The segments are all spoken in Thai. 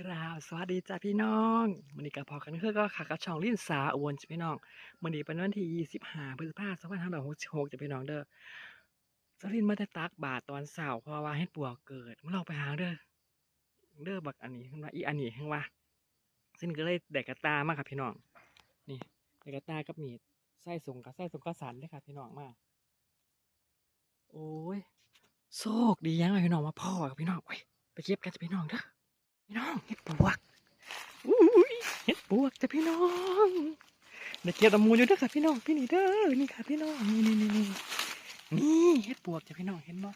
กราบสวัสดีจ้าพี่น้องมันนี้กับพอกันคือก็ขากระช่องลิ้นสาอวนจ้ะพี่น้องมันนี้เป็นวันที่ยี่สิบห้าพฤษภาคมสองพันห้าร้อยหกสิบหกจ้ะพี่น้องเด้อสลินมาแต่ตักบาทตอนเสาร์เพราะว่าให้ปวกเกิดมื่อเราไปหาเด้อเด้อบักอันนี้ขึ้นมาอีอันนี้ขึ้นว่าซึ่งก็เลยแดกกระตามากครับพี่น้อง นี่แดกกระตากับมีดไส้สงกับไส้สงกับสันเลยครับพี่น้องมากโอ้ยโชคดียังไงพี่น้องมาพ่อกับพี่น้องไปเก็บกันจ้ะพี่น้องเด้อ พี่น้องเห็ดปวกอุ้ยเห็ดปวกจ้ะพี่น้องเด็กเก็บตะมูอยู่เด้อค่ะพี่น้องพี่นี่เด้อนี่ค่ะพี่น้องนี่นี่นี่นี่นี่เห็ดปวกจ้ะพี่น้องเห็นบ่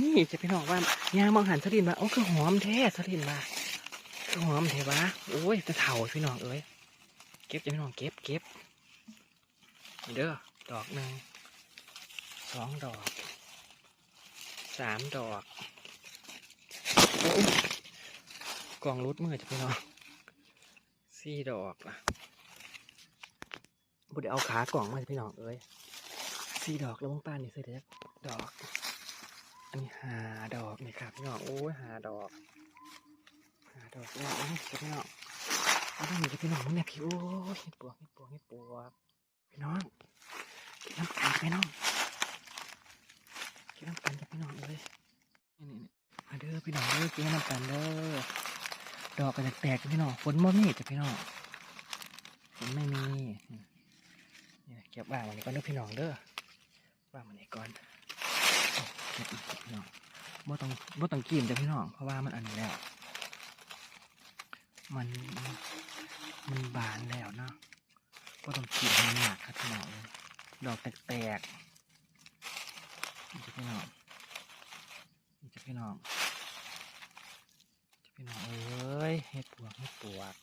นี่จ้ะพี่น้องว่ายางมองหันสลินมาโอ้คือหอมแท้สลินมาคือหอมแท้วะโอ้ยจะเถ่าพี่น้องเอ้ยเก็บจ้ะพี่น้องเก็บเก็บเด้อดอกหนึ่งสองดอกสามดอก กล่องรุดมือจะพี่น้องสี่ดอกล่ะบุได้เอาขากล่องมาจะพี่น้องเอ้ยสี่ดอกแล้วมึงป้านนี่เสียเด็กดอก อันนี้หาดอกนี่ครับพี่น้องโอ้ยหาดอกหาดอกแล้วนี่จะพี่น้องเอาได้มีจะพี่น้องมึงเนี่ยพี่โอ้ยเห็ดปวกเห็ดปวกเห็ดปวกพี่น้องกินน้ำกันพี่น้องกินน้ำกันจะพี่น้องเอ้ยนี่นี่มาเด้อพี่น้องเด้อกินน้ำกันเด้อ ดอกก็จะแตกพี่น้องฝนบ่มีจ้ะพี่น้องฝนไม่มีนี่เก็บว่างวันนี้ก่อนเด้อพี่น้องเด้อว่างวันนี้ก่อนเก็บพี่น้องบ่ต้องบ่ต้องกินจ้ะพี่น้องเพราะว่ามันอันนี้แล้ว มันมันบานแล้วเนาะบ่ต้องกินให้หนักครับพี่น้องดอกแตกๆนี่จ้ะพี่น้องนี่จะพี่น้อง พี่น้องเอ้ยเห็ดปวกเห็ดปวก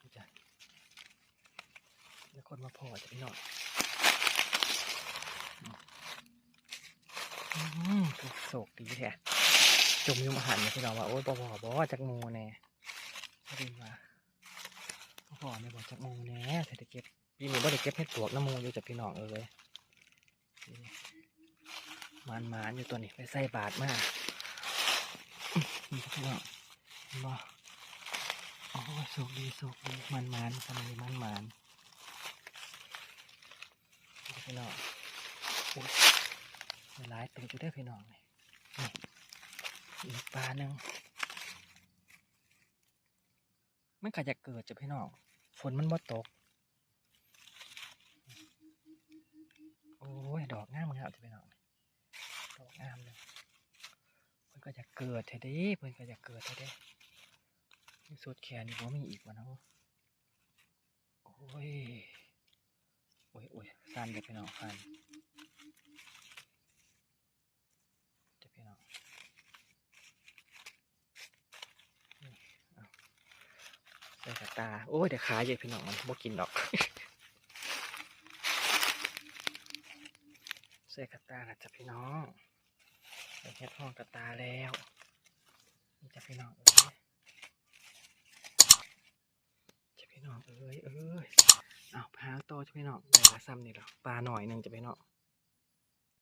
นี่จ้ะแล้วคนมาพอจะพี่น้องอืมถูกโศกดีแท้จมยุ่มอาหารเนี่ยพี่น้องว่าโอ้ยบ่บ่บ่จากงูแน่ไม่ได้มาบ่พอเนี่ยบอกจากงูแน่เศรษฐกิจปีนี้บ่ได้เก็บเห็ดปวกน้ำมูอยู่จากพี่น้องเอ้ย มันมานอยู่ตัวนี้ไปใส่บาทมากนี่ครับพี่น้องเห็นบ่โอ้ยสุกดีสุกดีมันมานทำไมมันมานพี่น้องโอ้ยหลายตัวอยู่ได้พี่น้องนี่อีกปลาหนึ่งมันก็จะเกิดจะพี่น้องฝนมันบ่ตก โอ้ย ดอกงามงามจะพี่น้อง งามเลยเพิ่นก็จะเกิดเทเด้เพิ่นก็จะเกิดเทเด้มีสุดแขนนี่บ่มีอีกวะเนาะโอ้ย โอ้ยโอ้ยสั้นเด้อพี่น้องสั้นเด้อพี่น้องเอใส่กระตา โอ้ยเดี๋ยวขาเยอะพี่น้องมันบ่กินดอกใส่กระตาละจ้ะพี่น้อง ใส่เฮ็ดห้องกระตาแล้วนี่จะพี่น้องเอ้ยจะพี่น้องเอ้ยเอ้ยเอาพาโตจะพี่น้องได้ละซ้ำนี่หรอปลาหน่อยหนึ่งจะพี่น้อง